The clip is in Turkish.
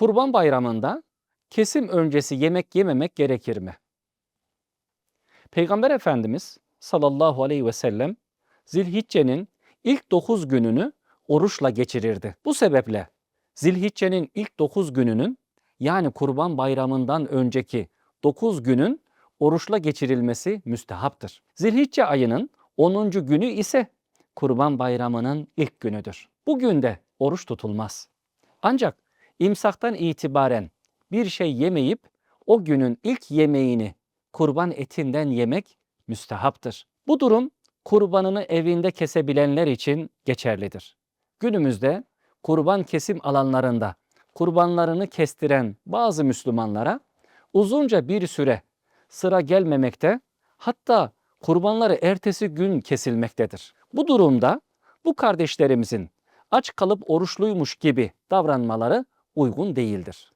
Kurban Bayramı'nda kesim öncesi yemek yememek gerekir mi? Peygamber Efendimiz sallallahu aleyhi ve sellem Zilhicce'nin ilk 9 gününü oruçla geçirirdi. Bu sebeple Zilhicce'nin ilk 9 gününün yani Kurban Bayramı'ndan önceki 9 günün oruçla geçirilmesi müstehaptır. Zilhicce ayının 10. günü ise Kurban Bayramı'nın ilk günüdür. Bugün de oruç tutulmaz. Ancak imsaktan itibaren bir şey yemeyip o günün ilk yemeğini kurban etinden yemek müstehaptır. Bu durum kurbanını evinde kesebilenler için geçerlidir. Günümüzde kurban kesim alanlarında kurbanlarını kestiren bazı Müslümanlara uzunca bir süre sıra gelmemekte hatta kurbanları ertesi gün kesilmektedir. Bu durumda bu kardeşlerimizin aç kalıp oruçluymuş gibi davranmaları uygun değildir.